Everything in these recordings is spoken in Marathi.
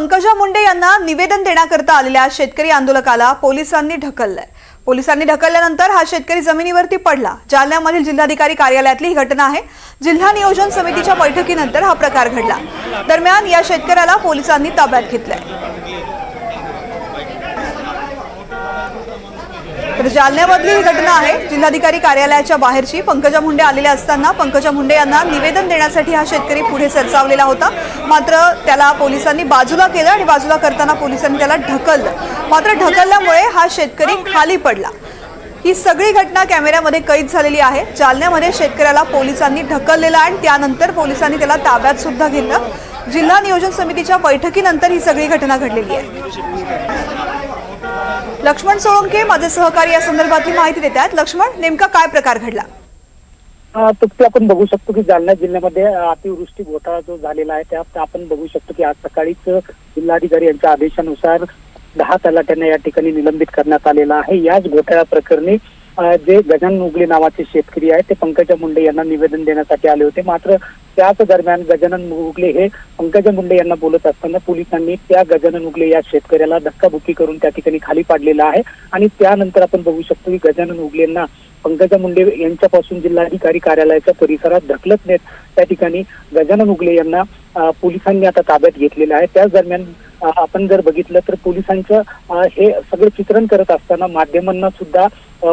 पंकजा मुंडे यांना निवेदन देण्याकरता आलेल्या शेतकरी आंदोलकाला पोलिसांनी ढकललंय. पोलिसांनी ढकलल्यानंतर हा शेतकरी जमिनीवरती पडला. जालन्यामधील जिल्हाधिकारी कार्यालयातली ही घटना आहे. जिल्हा नियोजन समितीच्या बैठकीनंतर हा प्रकार घडला. दरम्यान या शेतकऱ्याला पोलिसांनी ताब्यात घेतलंय. तर जालन्यामधली ही घटना आहे. जिल्हाधिकारी कार्यालयाच्या बाहेरची पंकजा मुंडे आलेल्या असताना पंकजा मुंडे यांना निवेदन देण्यासाठी हा शेतकरी पुढे सरसावलेला होता. मात्र त्याला पोलिसांनी बाजूला केलं आणि बाजूला करताना पोलिसांनी त्याला ढकललं. मात्र ढकलल्यामुळे हा शेतकरी खाली पडला. ही सगळी घटना कॅमेऱ्यामध्ये कैद झालेली आहे. जालन्यामध्ये शेतकऱ्याला पोलिसांनी ढकललेलं आणि त्यानंतर पोलिसांनी त्याला ताब्यात सुद्धा घेतलं. जिल्हा नियोजन समितीच्या बैठकीनंतर ही सगळी घटना घडलेली आहे. लक्ष्मण सोळंके माझे सहकारी या संदर्भातली माहिती देत आहेत लक्ष्मण नेमका काय प्रकार घडला? तसं आपण बघू शकतो की जालना जिल्ह्यामध्ये अतिवृष्टी घोटाळा जो झालेला आहे त्यात आपण बघू शकतो की आज सकाळीच जिल्हाधिकारी यांच्या आदेशानुसार दहा तलाट्यांना या ठिकाणी निलंबित करण्यात आलेला आहे. याच घोटाळ्या प्रकरणी जे गजान उगले नावाचे शेतकरी आहेत ते पंकजा मुंडे यांना निवेदन देण्यासाठी आले होते. मात्र त्याच दरम्यान गजानन उगले हे पंकजा मुंडे यांना बोलत असताना पोलिसांनी त्या गजानन उगले या शेतकऱ्याला धक्काबुक्की करून त्या ठिकाणी खाली पाडलेला आहे. आणि त्यानंतर आपण बघू शकतो की गजानन उगलेंना पंकजा मुंडे यांच्यापासून जिल्हाधिकारी कार्यालयाच्या परिसरात ढकलत नेत त्या ठिकाणी गजानन उगले यांना पोलिसांनी आता ताब्यात घेतलेलं आहे. त्याच दरम्यान आपण जर बघितलं तर पोलिसांचं हे सगळं चित्रण करत असताना माध्यमांना सुद्धा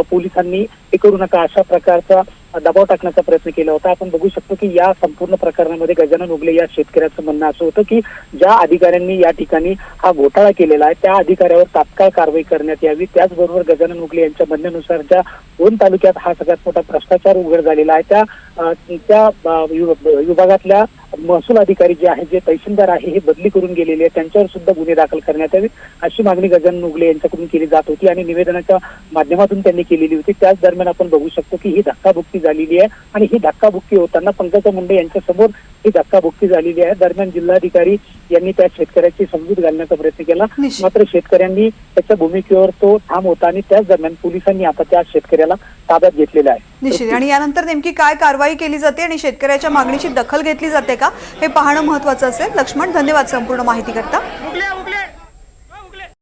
पोलिसांनी हे करू नका. अशा प्रकारचा दबाव टाकण्याचा प्रयत्न केला होता. आपण बघू शकतो की या संपूर्ण प्रकरणामध्ये गजानन उगले या शेतकऱ्याचं म्हणणं असं होतं की ज्या अधिकाऱ्यांनी या ठिकाणी हा घोटाळा केलेला आहे त्या अधिकाऱ्यावर तात्काळ कारवाई करण्यात यावी. त्याचबरोबर गजानन उगले यांच्या म्हणण्यानुसार ज्या दोन तालुक्यात हा सगळ्यात मोठा भ्रष्टाचार उघड झालेला आहे त्या त्या विभागातल्या महसूल अधिकारी जे आहेत जे तहसीलदार आहे हे बदली करून गेलेले आहेत. त्यांच्यावर सुद्धा गुन्हे दाखल करण्यात यावे अशी मागणी गजानन उगले यांच्याकडून केली जात होती आणि निवेदनाच्या माध्यमातून त्यांनी केलेली होती. त्याच दरम्यान आपण बघू शकतो की ही धक्काबुक्की झालेली आहे आणि ही धक्काबुक्की होताना पंकजा मुंडे यांच्या समोर ही धक्काबुक्की झालेली आहे. दरम्यान जिल्हाधिकारी यांनी त्या शेतकऱ्याची समजूत घालण्याचा प्रयत्न केला. मात्र शेतकऱ्यांनी त्याच्या भूमिकेवर तो ठाम होता आणि त्याच दरम्यान पोलिसांनी आता त्या शेतकऱ्याला ताब्यात घेतलेला आहे. निश्चित. आणि यानंतर नेमकी काय कारवाई केली जाते आणि शेतकऱ्याच्या मागणीची दखल घेतली जाते का? हे पाहणं महत्वाचं असेल. लक्ष्मण धन्यवाद संपूर्ण माहिती करता